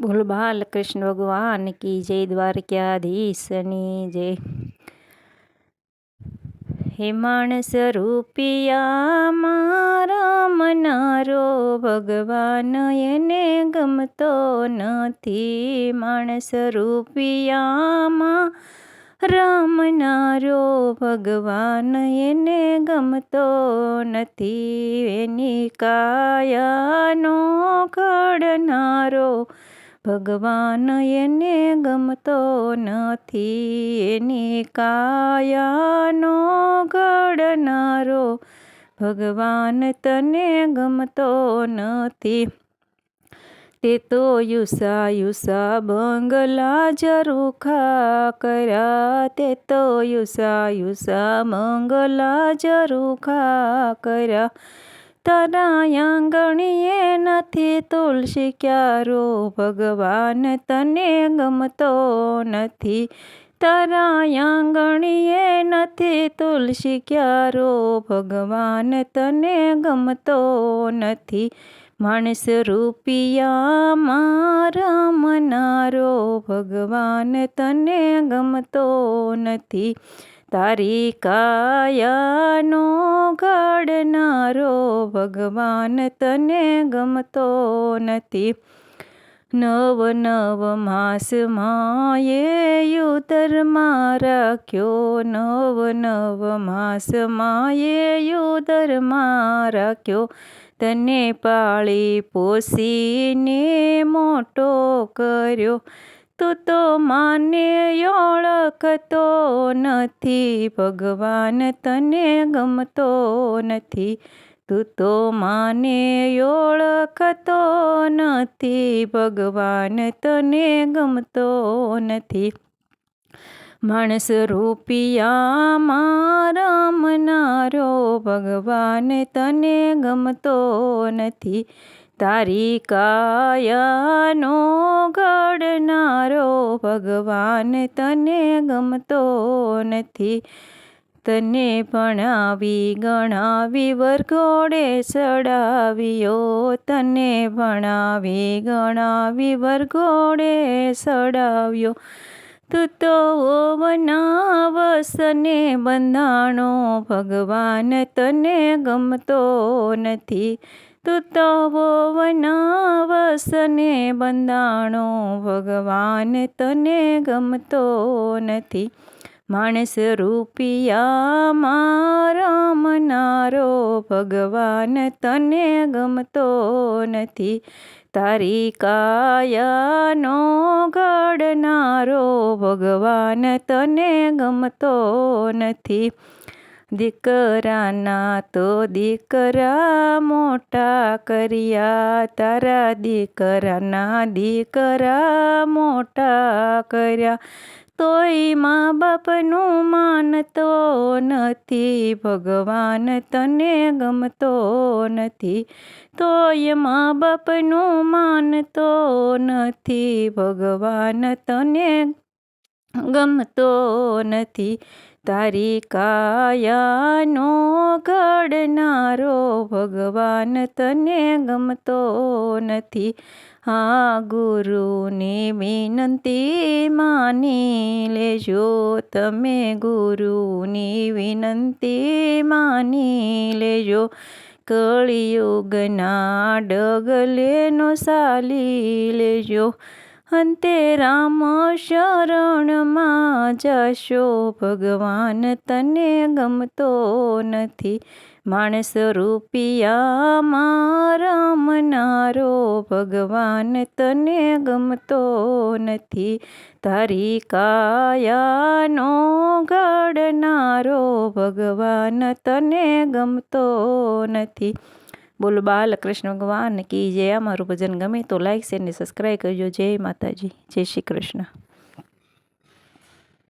બોલ બાલકૃષ્ણ ભગવાન કી જય દ્વારકાધીશની જય. હે માણસ રૂપિયા, મારા ભગવાન એને ગમતો નથી. માણસ રૂપિયામાં રામનારો ભગવાન એને ગમતો નથી. એની કાયાનો ઘડનારો ભગવાન એને ગમતો નથી, એની કાયાનો ઘડનારો ભગવાન તને ગમતો નથી. તે તો યુસા યુસા બંગલા જરૂખા કર્યા તે તો યુસા યુસા મંગલા જરૂખા કર્યા તારા નથી તુલસી ક્યારો? ભગવાન તને ગમતો નથી. તારા આંગણીએ નથી તુલસી ક્યારો? ભગવાન તને ગમતો નથી. માણસ રૂપિયામાં મનારો? ભગવાન તને ગમતો નથી. તારી કાયાનો ઘડનારો ભગવાન તને ગમતો નથી. નવ નવ માસમાં એ યુદરમાં રાખ્યો નવ નવ માસમાં એ યુદરમાં રાખ્યો તને પાળી પોસીને મોટો કર્યો. તું તો માને ઓળખતો નથી, ભગવાન તને ગમતો નથી. તું તો માને ઓળખતો નથી, ભગવાન તને ગમતો નથી. માણસ રૂપિયામાં રમનારો ભગવાન તને ગમતો નથી. તારી કાયાનો ઘડનારો ભગવાન તને ગમતો નથી. તને ભણાવી ગણાવી વરઘોડે સડાવ્યો. તને ભણાવી ગણાવી વરઘોડે સડાવ્યો. તું તો વનાવસને બંધાણો, ભગવાન તને ગમતો નથી. તું તો વનાવસને બંધાણો, ભગવાન તને ગમતો નથી. માણસ રૂપિયા મારામનારો ભગવાન તને ગમતો નથી. તારી કાયાનો ઘડનારો ભગવાન તને ગમતો નથી. દીકરાના તો દીકરા મોટા કર્યા. તારા દીકરાના દીકરા મોટા કર્યા. તોય મા બાપનું માનતો નથી. ભગવાન તને ગમતો નથી. તોય મા બાપનું માનતો નથી. ભગવાન તને ગમતો નથી. તારી કાયાનો ઘડનારો ભગવાન તને ગમતો નથી. હા, ગુરુની વિનંતી માની લેજો. તમે ગુરુની વિનંતી માની લેજો. કળિયુગના ડગલેનો સાલી લેજો. અંતે રામ શરણમાં જશો. ભગવાન તને ગમતો નથી. માણસ રૂપિયામાં રમનારો ભગવાન તને ગમતો નથી. તારી કાયાનો ઘડનારો ભગવાન તને ગમતો નથી. બોલો બાલકૃષ્ણ ભગવાન કી જય. અમારું ભજન ગમે તો લાઈક શેર ને સબસ્ક્રાઈબ કરજો. જય માતાજી. જય શ્રી કૃષ્ણ.